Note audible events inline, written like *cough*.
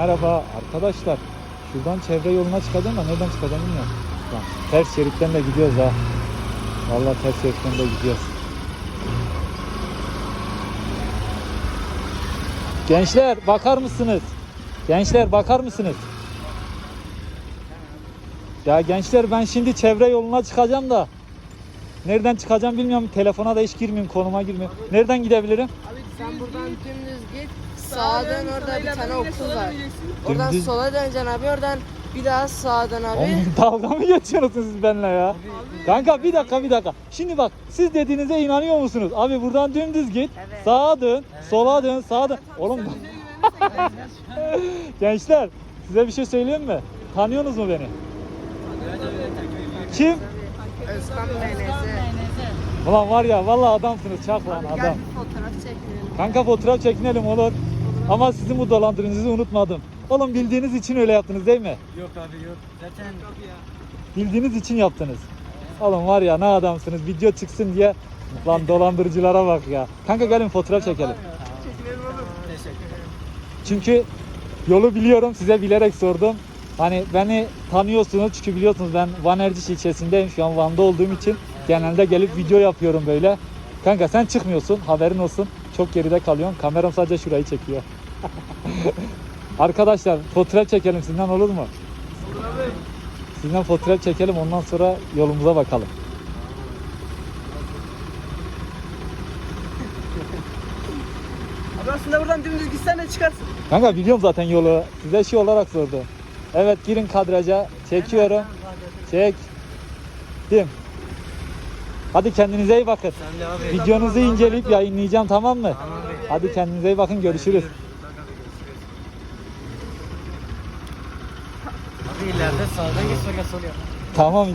Merhaba arkadaşlar. Şuradan çevre yoluna çıkacağım da nereden çıkacağım bilmiyorum. Lan, ters şeritten de gidiyoruz ha. Vallahi ters şeritten de gidiyoruz. Gençler bakar mısınız? Gençler bakar mısınız? Ya gençler ben şimdi çevre yoluna çıkacağım da nereden çıkacağım bilmiyorum. Telefona da hiç girmeyeyim, konuma girmeyeyim. Nereden gidebilirim? Sen buradan dümdüz git. Sağa dön orada bir tane okul var. Oradan Dümdüz- sola döneceksin abi. Oradan bir daha sağa dön abi. Oğlum *laughs* dalga mı geçiyorsunuz siz benimle ya? Kanka bir dakika bir dakika. Şimdi bak siz dediğinize inanıyor musunuz? Abi buradan dümdüz git. Sağa dön, sola dön, sağa dön. Oğlum *laughs* gençler size bir şey söyleyeyim mi? Tanıyorsunuz mu beni? Kim? Özkan Meneze. Ulan var ya vallahi adamsınız çak lan Gel adam. bir fotoğraf çekelim. Kanka fotoğraf çekinelim olur. Ama sizin bu dolandırıcınızı unutmadım. Oğlum bildiğiniz için öyle yaptınız değil mi? Yok abi yok. Zaten Bildiğiniz için yaptınız. Oğlum var ya ne adamsınız video çıksın diye lan dolandırıcılara bak ya. Kanka gelin fotoğraf çekelim. teşekkür ederim. Çünkü yolu biliyorum size bilerek sordum. Hani beni tanıyorsunuz çünkü biliyorsunuz ben Van Erciş ilçesindeyim. Şu an Van'da olduğum için genelde gelip video yapıyorum böyle. Kanka sen çıkmıyorsun haberin olsun. Çok geride kalıyorsun. Kameram sadece şurayı çekiyor. *laughs* Arkadaşlar fotoğraf çekelim sizden olur mu? Sizden fotoğraf çekelim ondan sonra yolumuza bakalım. *laughs* Abi aslında buradan dümdüz gitsen de çıkarsın. Kanka biliyorum zaten yolu. Size şey olarak sordu. Evet girin kadraja. Çekiyorum. Çek. Dim. Hadi kendinize iyi bakın. Videonuzu inceleyip yayınlayacağım tamam mı? Tamam. Hadi kendinize iyi bakın görüşürüz. Abi ileride sağdan geç sonra sol yap. Tamam.